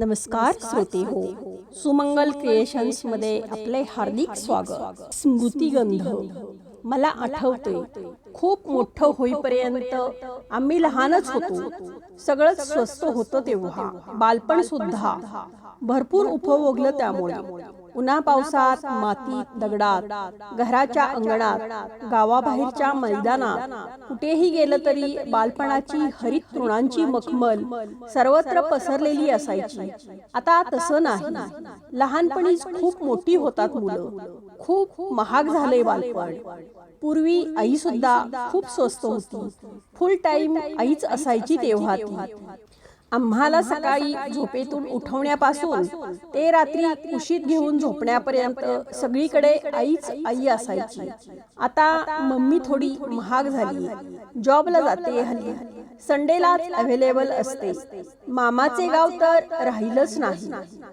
नमस्कार श्रोते हो. सुमंगल क्रिएशन्समध्ये आपले हार्दिक स्वागत. स्मृतिगंध. मला आठवते खूप मोठं होईपर्यंत आम्ही लहानच होतो. सगळंच स्वस्त होतं तेव्हा. बालपण सुद्धा. भरपूर उपभोगलं त्यामुळे. उन्हा पावसात मातीत दगडात घराच्या अंगणात गावाबाहेरच्या मैदानात कुठेही गेलं तरी बालपणाची हरित तृणांची मखमल सर्वत्र पसरलेली असायची. आता तसं नाही. लहानपणीच खूप मोठी होतात मुलं. खूप महाग झाले बालपण. पूर्वी आई सुद्धा खूप स्वस्त होती. फुल टाइम आईच असायची तेव्हा ती. आम्हाला सकाळी झोपेतून उठवण्यापासून ते रात्री कुशीत घेऊन झोपण्यापर्यंत सगळीकडे आईच आई असायची. आता मम्मी थोडी महाग झाली. जॉबला जाते हल्ली. संडेलाच अवेलेबल असते. मामाचे गाव तर राहिलंच नाही.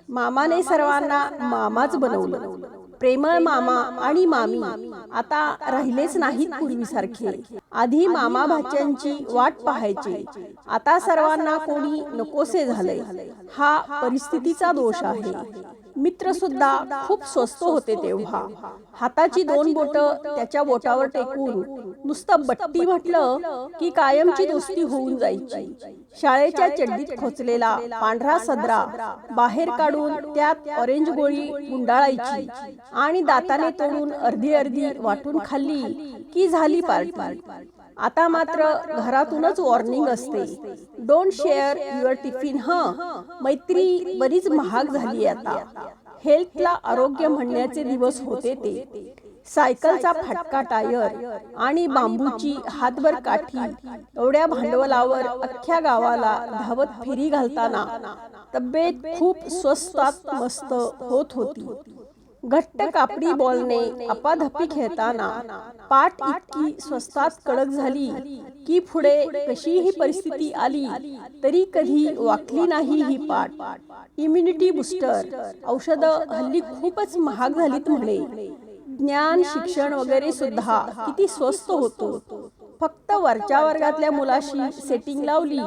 मामाने सर्वांना मामाच बनवलं. प्रेमळ मामा आणि मामी. आता राहिलेच नाहीत पूर्वीसारखे. आधी मामा भाच्यांची वाट पाहायची. आता सर्वांना कोणी नकोसे झाले हा परिस्थितीचा दोष आहे. मित्र सुद्धा खूप स्वस्त होते तेव्हा. हाताची दोन बोट त्याच्या बोटावर टेकून नुसतं बट्टी म्हटलं की कायमची दोस्ती होऊन जायची. शाळेच्या चड्डीत खोचलेला पांढरा सदरा बाहेर काढून त्यात ऑरेंज गोळी गुंडाळायची आणि दाताने तोडून अर्धी अर्धी वाटून खाल्ली की झाली पार्टी. आता मात्र घरातूनच वॉर्निंग असते. डोंट शेअर युअर टिफिन ह मैत्री बरीच महाग झाली आता. हेल्थला आरोग्य म्हणण्याचे दिवस होते ते. सायकलचा फाटका टायर आणि बांबूची हातभर काठी एवढ्या भांडवलावर अख्ख्या गावाला धावत फेरी घालताना तब्येत खूप स्वस्तात मस्त होत होती. घट्ट कापडी बॉलने अपाधपी खेळताना पाठ इतकी स्वस्तात कडक झाली की पुढे कशीही परिस्थिती आली तरी कधी वाकली नाही ही पाठ. इम्युनिटी बुस्टर औषध हल्ली खूपच महाग झालीत म्हणे. ज्ञान शिक्षण वगैरे सुद्धा किती स्वस्त होतो. फक्त वरच्या वर्गातल्या मुलाशी सेटिंग लावली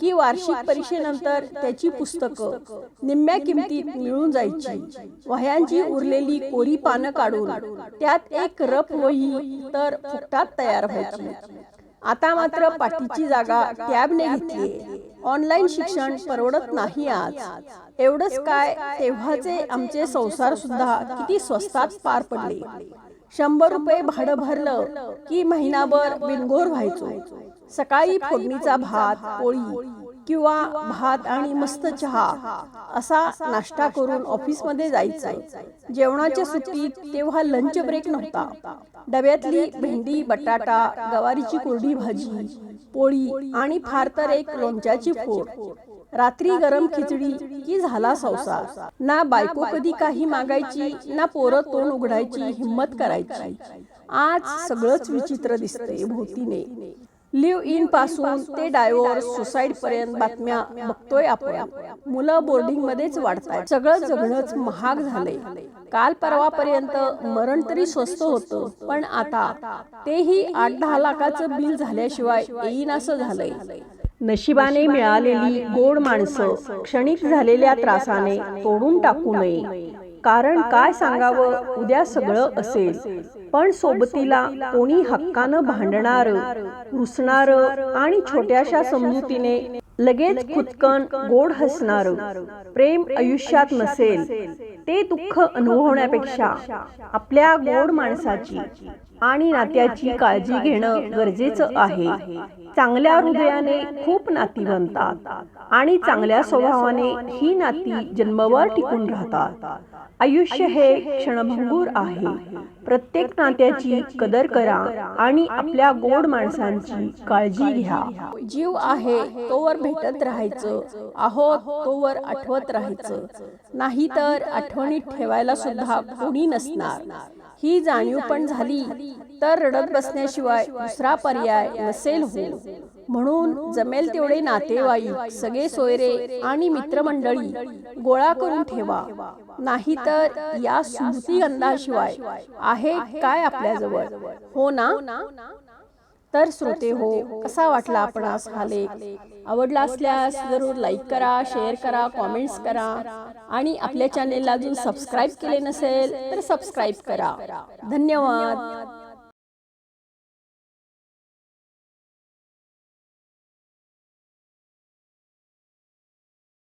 की वार्षिक परीक्षेनंतर त्याची पुस्तकं. निम्म्या किमतीत मिळून जायची. वह्यांची उरलेली कोरी पानं काढून त्यात एक रफ वही तर फुकटात तयार व्हायची. आता मात्र पाठीची जागा टॅबने घेतली ऑनलाईन शिक्षण परवडत नाही आज. एवढंच काय तेव्हाचे आमचे संसार सुद्धा किती स्वस्तात पार पडले. शंभर रुपये भाडं भरलं की महिनाभर बिनगोर व्हायचो. सकाळी फोडणीचा भात पोळी किंवा भात आणि मस्त चहा असा नाश्ता करून ऑफिसमध्ये जायचं. जेवणाच्या सुट्टीत तेव्हा लंच ब्रेक नव्हता. डब्यातली भेंडी बटाटा गवारीची कोरडी भाजी पोळी आणि फार तर एक लोणच्याची फोड. रात्री गरम खिचडी की झाला संसार ना बायको कधी काही मागायची ना पोरं तोंड उघडायची हिम्मत करायची. आज सगळंच विचित्र दिसते भोवतीने. लिव्ह इनपासून ते डायव्होर्स सुसाईड पर्यंत बातम्या बघतोय आपण. मुलं बोर्डिंग मध्येच वाढतायत. सगळं जगणंच महाग झालंय. काल परवापर्यंत मरण तरी स्वस्त होतं. पण आता तेही आठ दहा लाखाचं बिल झाल्याशिवाय येईन असं झालंय. नशिबाने मिळालेली गोड माणसं क्षणिक झालेल्या त्रासाने तोडून टाकू नये. कारण काय सांगावं? उद्या सगळं असेल. पण सोबतीला कोणी हक्कानं भांडणार रुसणार आणि छोट्याशा समजुतीने लगेच खुदकन गोड हसणार. प्रेम आयुष्यात नसेल ते दुःख अनुभवण्यापेक्षा आपल्या गोड माणसाची आणि नात्याची काळजी घेणं गरजेचं आहे. चांगल्या हृदयाने खूप नाती बनतात. आणि चांगल्या स्वभावाने ही नाती जन्मभर टिकून राहतात. आयुष्य हे क्षणभंगूर आहे. प्रत्येक नात्याची कदर करा आणि आपल्या गोड माणसांची काळजी घ्या. जीव आहे तोवर भेटत राहायचं. आहोत तोवर आठवत राहायचं. नाहीतर आठवणीत ठेवायला सुद्धा कोणी नसणार. ही जाणीव पण झाली तर रडत बसण्याशिवाय दुसरा पर्याय नसेल हो. म्हणून जमेल तेवढे नातेवाईक सगळे सोयरे आणि मित्रमंडळी गोळा करून ठेवा. नाहीतर या स्मृतिगंधाशिवाय आहे काय आपल्याजवळ? हो ना? तर श्रोते हो कसा वाटला आपणास हा लेख? आवडला असल्यास जरूर लाईक करा शेअर करा कॉमेंट्स करा. आणि आपल्या चॅनेलला अजून सबस्क्राईब केले नसेल तर सबस्क्राईब करा. धन्यवाद.